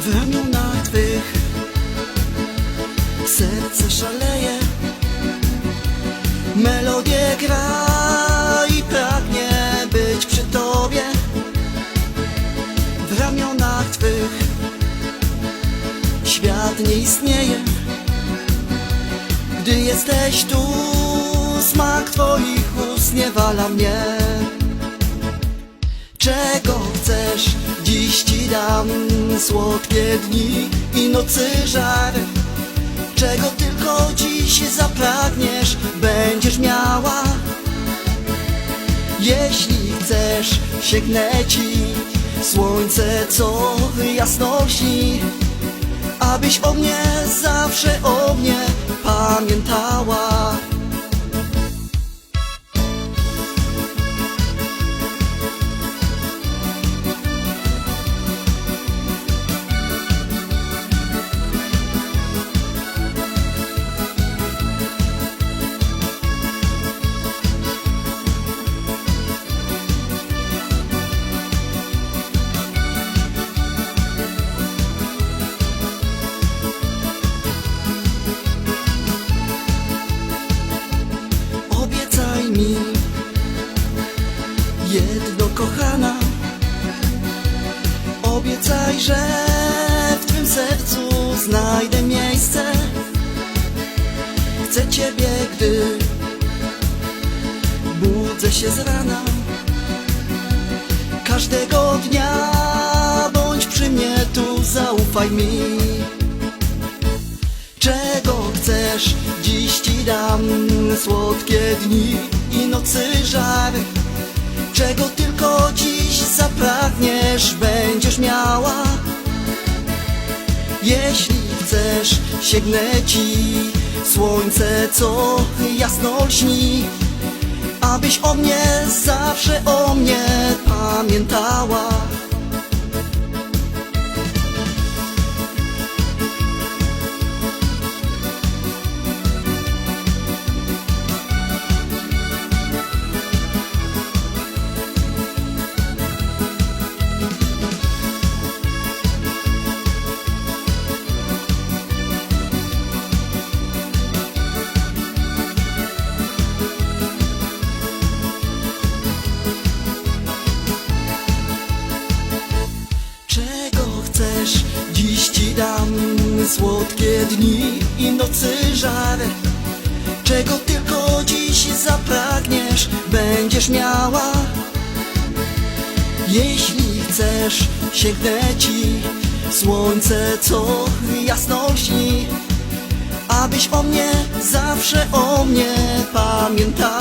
W ramionach twych Serce szaleje Melodie gra i pragnie być przy tobie. W ramionach twych Świat nie istnieje. Gdy jesteś tu Smak twoich ust nie wala mnie. Czego Dam słodkie dni i nocy żar. Czego tylko dziś zapragniesz, będziesz miała. Jeśli chcesz, sięgnę ci słońce, co jasno śni, abyś o mnie zawsze o mnie pamiętała. Obiecaj, że w twym sercu znajdę miejsce. Chcę ciebie, gdy budzę się z rana. Każdego dnia bądź przy mnie tu, zaufaj mi. Czego chcesz? Dziś ci dam słodkie dni i nocy żar. Czego tylko dziś zapragniesz, Jeśli chcesz, sięgnę ci. Słońce, co jasno lśni, abyś o mnie zawsze o mnie słodkie dni i nocy żar. Czego tylko dziś zapragniesz, będziesz miała. Jeśli chcesz, sięgnę ci słońce, co jasno lśni, abyś o mnie zawsze o mnie pamiętała.